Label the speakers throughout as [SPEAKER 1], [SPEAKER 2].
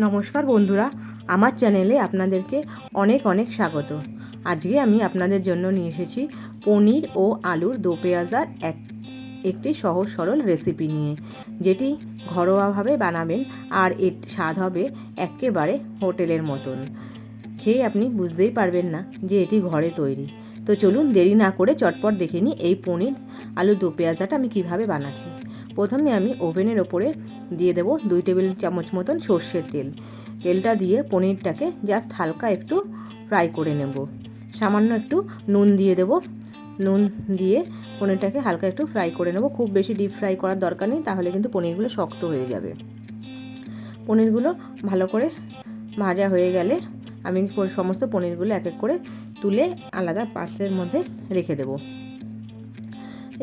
[SPEAKER 1] নমস্কার বন্ধুরা, আমার চ্যানেলে আপনাদেরকে অনেক অনেক স্বাগত। আজকে আমি আপনাদের জন্য নিয়ে এসেছি পনির ও আলুর দো পেঁয়াজার এক, একটি সহজ সরল রেসিপি নিয়ে, যেটি ঘরোয়াভাবে বানাবেন আর এর স্বাদ হবে একেবারে হোটেলের মতন। খেয়ে আপনি বুঝতেই পারবেন না যে এটি ঘরে তৈরি। তো চলুন দেরি না করে চটপট দেখে নিই এই পনির আলু দো পেঁয়াজাটা আমি কীভাবে বানাচ্ছি। প্রথমে আমি ওভেনের ওপরে দিয়ে দেবো দুই টেবিল চামচ মতন সর্ষের তেল। তেলটা দিয়ে পনিরটাকে জাস্ট হালকা একটু ফ্রাই করে নেব। সামান্য একটু নুন দিয়ে দেব। নুন দিয়ে পনিরটাকে হালকা একটু ফ্রাই করে নেব। খুব বেশি ডিপ ফ্রাই করার দরকার নেই, তাহলে কিন্তু পনিরগুলো শক্ত হয়ে যাবে। পনিরগুলো ভালো করে ভাজা হয়ে গেলে আমি সমস্ত পনিরগুলো এক এক করে তুলে আলাদা পাত্রের মধ্যে রেখে দেবো।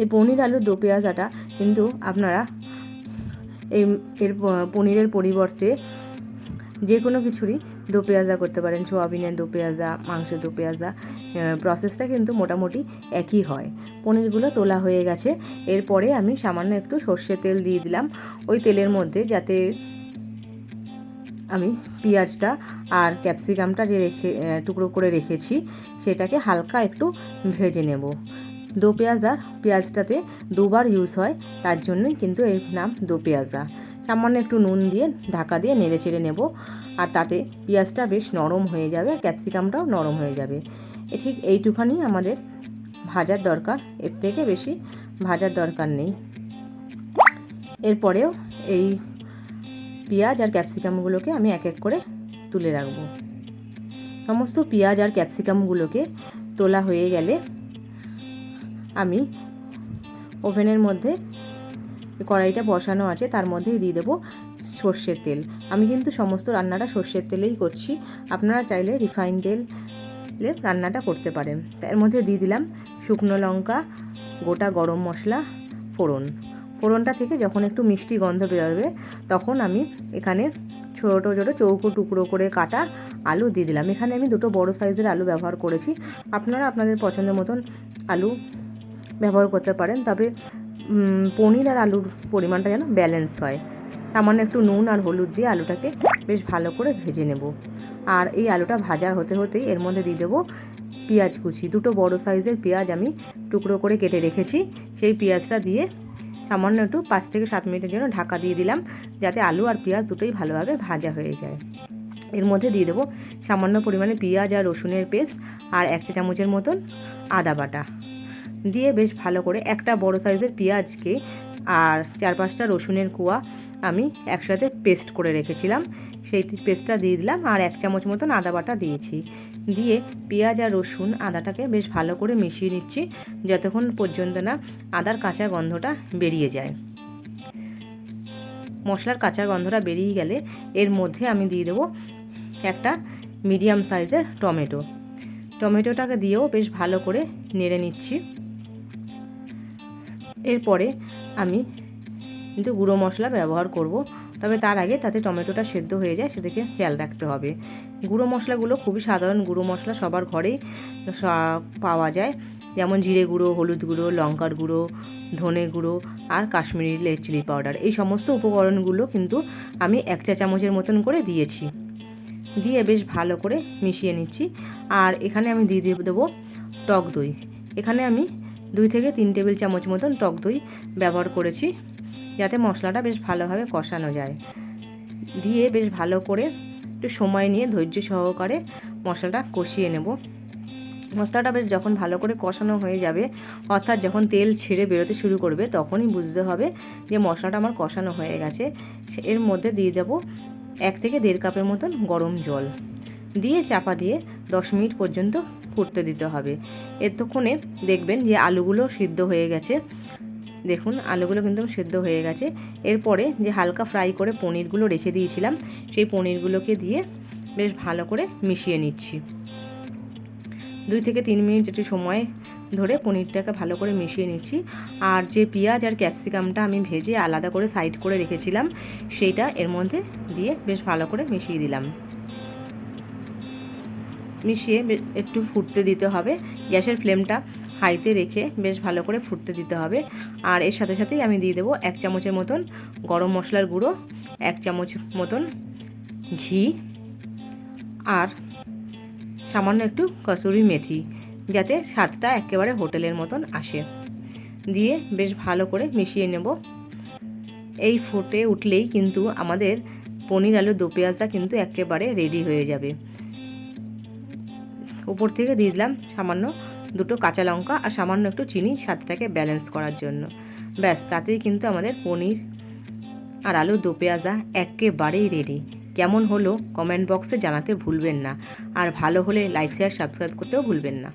[SPEAKER 1] এই পনির আলু দো পেঁয়াজাটা কিন্তু আপনারা এই এর পনিরের পরিবর্তে যে কোনো কিছুরই দো পেঁয়াজা করতে পারেন। সোয়াবিনের দো পেঁয়াজা, মাংসের দো পেঁয়াজা প্রসেসটা কিন্তু মোটামুটি একই হয়। পনিরগুলো তোলা হয়ে গেছে। এরপরে আমি সামান্য একটু সর্ষের তেল দিয়ে দিলাম। ওই তেলের মধ্যে যাতে আমি পেঁয়াজটা আর ক্যাপসিকামটা যে রেখে টুকরো করে রেখেছি, সেটাকে হালকা একটু ভেজে নেব। দো পেঁয়াজা, পেঁয়াজটাতে দুবার ইউজ হয়, তার জন্যই কিন্তু এর নাম দো পেঁয়াজা। সামান্য একটু নুন দিয়ে, ঢাকা দিয়ে নেড়ে চেড়ে নেব। আর তাতে পেঁয়াজটা বেশ নরম হয়ে যাবে আর ক্যাপসিকামটাও নরম হয়ে যাবে। এ ঠিক এইটুখানি আমাদের ভাজার দরকার। এর থেকে বেশি ভাজার দরকার নেই। এরপরেও এই পেঁয়াজ আর ক্যাপসিকামগুলোকে আমি এক এক করে তুলে রাখব। সমস্ত পেঁয়াজ আর ক্যাপসিকামগুলোকে তোলা হয়ে গেলে আমি ওভেনের মধ্যে কড়াইটা বসানো আছে, তার মধ্যেই দিয়ে দেবো সর্ষের তেল। আমি কিন্তু সমস্ত রান্নাটা সর্ষের তেলেই করছি। আপনারা চাইলে রিফাইন তেল রান্নাটা করতে পারেন। তার মধ্যে দিয়ে দিলাম শুকনো লঙ্কা, গোটা গরম মশলা, ফোড়ন। ফোড়নটা থেকে যখন একটু মিষ্টি গন্ধ বেরোবে, তখন আমি এখানে ছোটো ছোটো চৌকো টুকরো করে কাটা আলু দিয়ে দিলাম। এখানে আমি দুটো বড় সাইজের আলু ব্যবহার করেছি। আপনারা আপনাদের পছন্দ মতন আলু ব্যবহার করতে পারেন। তবে পনির আর আলুর পরিমাণটা যেন ব্যালেন্স হয়। সামান্য একটু নুন আর হলুদ দিয়ে আলুটাকে বেশ ভালো করে ভেজে নেব। আর এই আলুটা ভাজা হতে হতেই এর মধ্যে দিয়ে দেবো পেঁয়াজ কুচি। দুটো বড় সাইজের পেঁয়াজ আমি টুকরো করে কেটে রেখেছি। সেই পেঁয়াজটা দিয়ে সামান্য একটু পাঁচ থেকে সাত মিনিটের জন্য ঢাকা দিয়ে দিলাম যাতে আলু আর পেঁয়াজ দুটোই ভালোভাবে ভাজা হয়ে যায়। এর মধ্যে দিয়ে দেবো সামান্য পরিমাণে পেঁয়াজ আর রসুনের পেস্ট আর এক চা চামচের মতন আদা বাটা। দিয়ে বেশ ভালো করে একটা বড় সাইজের পেঁয়াজকে আর চার পাঁচটা রসুনের কুয়া আমি একসাথে পেস্ট করে রেখেছিলাম। সেই পেস্টটা দিয়ে দিলাম আর এক চামচ মতন আদা বাটা দিয়েছি। দিয়ে পেঁয়াজ আর রসুন আদাটাকে বেশ ভালো করে মিশিয়ে নিচ্ছি যতক্ষণ পর্যন্ত না আদার কাঁচা গন্ধটা বেরিয়ে যায়। মশলার কাঁচা গন্ধটা বেরিয়ে গেলে এর মধ্যে আমি দিয়ে দেবো একটা মিডিয়াম সাইজের টমেটো। টমেটোটাকে দিয়েও বেশ ভালো করে নেড়ে নিচ্ছি। এরপরে আমি কিন্তু গুঁড়ো মশলা ব্যবহার করব। তবে তার আগে তাতে টমেটোটা সেদ্ধ হয়ে যায়, সেদিকে খেয়াল রাখতে হবে। গুঁড়ো মশলাগুলো খুবই সাধারণ গুঁড়ো মশলা সবার ঘরেই পাওয়া যায়। যেমন জিরে গুঁড়ো, হলুদ গুঁড়ো, লঙ্কার গুঁড়ো, ধনে গুঁড়ো আর কাশ্মীরি চিলি পাউডার। এই সমস্ত উপকরণগুলো কিন্তু আমি এক চা চামচের মতন করে দিয়েছি। দিয়ে বেশ ভালো করে মিশিয়ে নিচ্ছি। আর এখানে আমি দিয়ে দেবো টক দই। এখানে আমি দুই থেকে তিন টেবিল চামচ মতন টক দই ব্যবহার করেছি, যাতে মশলাটা বেশ ভালোভাবে কষানো যায়। দিয়ে বেশ ভালো করে একটু সময় নিয়ে ধৈর্য সহকারে মশলাটা কষিয়ে নেব। মশলাটা বেশ যখন ভালো করে কষানো হয়ে যাবে, অর্থাৎ যখন তেল ছেড়ে বেরোতে শুরু করবে, তখনই বুঝতে হবে যে মশলাটা আমার কষানো হয়ে গেছে। এর মধ্যে দিয়ে দেবো এক থেকে দেড় কাপের মতন গরম জল। দিয়ে চাপা দিয়ে দশ মিনিট পর্যন্ত ফুটতে দিতে হবে। এতক্ষণে দেখবেন যে আলুগুলো সিদ্ধ হয়ে গেছে। দেখুন, আলুগুলো কিন্তু সিদ্ধ হয়ে গেছে। এরপরে যে হালকা ফ্রাই করে পনিরগুলো রেখে দিয়েছিলাম, সেই পনিরগুলোকে দিয়ে বেশ ভালো করে মিশিয়ে নিচ্ছি। দুই থেকে তিন মিনিট একটু সময় ধরে পনিরটাকে ভালো করে মিশিয়ে নিচ্ছি। আর যে পেঁয়াজ আর ক্যাপসিকামটা আমি ভেজে আলাদা করে সাইড করে রেখেছিলাম, সেইটা এর মধ্যে দিয়ে বেশ ভালো করে মিশিয়ে দিলাম। মিশিয়ে একটু ফুটতে দিতে হবে। গ্যাসের ফ্লেমটা হাইতে রেখে বেশ ভালো করে ফুটতে দিতে হবে। আর এর সাথে সাথেই আমি দিয়ে দেবো এক চামচের মতন গরম মশলার গুঁড়ো, এক চামচ মতন ঘি আর সামান্য একটু কসুরি মেথি, যাতে স্বাদটা একেবারে হোটেলের মতন আসে। দিয়ে বেশ ভালো করে মিশিয়ে নেব। এই ফুটে উঠলেই কিন্তু আমাদের পনির আলু দো পেঁয়াজটা কিন্তু একেবারে রেডি হয়ে যাবে। উপর থেকে দিয়ে দিলাম সামান্য দুটো কাঁচা লঙ্কা আর সামান্য একটু চিনি স্বাদটাকে ব্যালেন্স করার জন্য। ব্যাস, তাতেই কিন্তু আমাদের পনির আর আলু দো পেঁয়াজা একেবারেই রেডি কেমন হলো কমেন্ট বক্সে জানাতে ভুলবেন না। আর ভালো হলে লাইক শেয়ার সাবস্ক্রাইব করতেও ভুলবেন না।